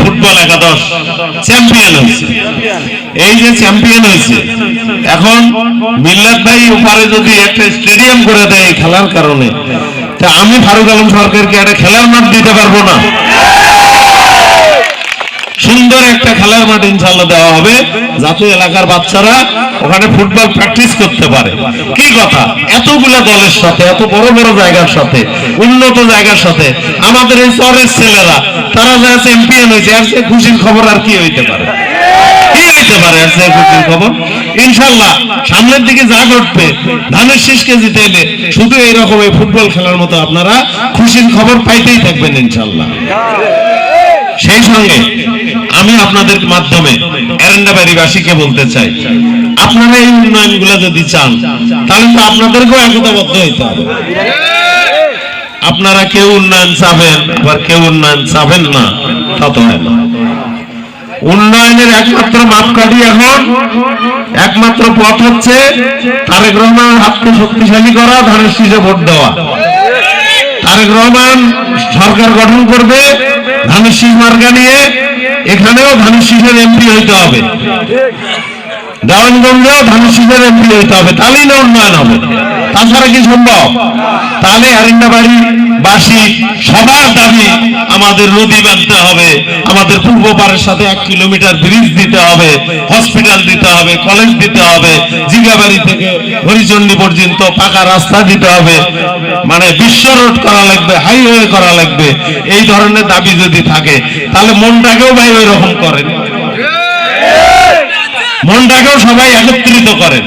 Football একাদশ। Champion হয়েছে। এই যে চ্যাম্পিয়ন হয়েছে, এখন ভাই যদি একটা স্টেডিয়াম করে দেয় এই খেলার কারণে আমি ফারুক আলম সরকারকে একটা খেলার মাঠ দিতে পারব না। সুন্দর একটা খেলার মাঠ ইনশাল্লাহ দেওয়া হবে, যাতে এলাকার বাচ্চারা ওখানে ফুটবল প্র্যাকটিস করতে পারে। কি কথা? এতগুলা দলের সাথে, এত বড় বড় জায়গার সাথে, উন্নত জায়গার সাথে, আমাদের এই শহরের ছেলেরা, তারা যা চ্যাম্পিয়ন হয়েছে আর সে খুশির খবর আর কি হইতে পারে? কি হইতে পারে আর সে খুশির খবর? ইনশাল্লাহ সামনের দিকে যা ঘটবে, ধানের শীষকে জিতে এলে শুধু এইরকম এই ফুটবল খেলার মতো আপনারা খুশির খবর পাইতেই থাকবেন ইনশাল্লাহ সেই সঙ্গে আমি আপনাদের মাধ্যমে এরেন্ডাবাড়িবাসীকে বলতে চাই, আপনারা এই উন্নয়নগুলো যদি চান, তাহলে তো আপনাদেরকেও একতাবদ্ধ হইতে হবে। আপনারা কেউ উন্নয়ন চাবেন আবার কেউ উন্নয়ন চাবেন না, তা তো হয় না। উন্নয়নের একমাত্র মাপকাঠি এখন, একমাত্র পথ হচ্ছে তারেক রহমান হাতকে শক্তিশালী করা, ধানের শীষে ভোট দেওয়া। তারেক রহমান সরকার গঠন করবে ধানের শীষ মার্কা নিয়ে এখানেও ধানের শীষের এমপি হইতে হবে। দেওয়ানগঞ্জেও ধানের শীষের এমপি হইতে হবে। তাহলেই না উন্নয়ন হবে। তাছাড়া কি সম্ভব? তাহলে হারিন্দাবাড়ি বাসী সবার আমাদের নদী বাঁধতে হবে, আমাদের পূর্ব পারের সাথে এক কিলোমিটার ব্রিজ দিতে হবে হসপিটাল দিতে হবে কলেজ দিতে হবে, জিগাবাড়ি থেকে হরিচন্ডী পর্যন্ত পাকা রাস্তা দিতে হবে। মানে বিশ্ব রোড করা লাগবে হাইওয়ে করা লাগবে, এই ধরনের দাবি যদি থাকে, তাহলে মনটাকেও ভাই ওই রকম করেন। মনটাকেও সবাই একত্রিত করেন।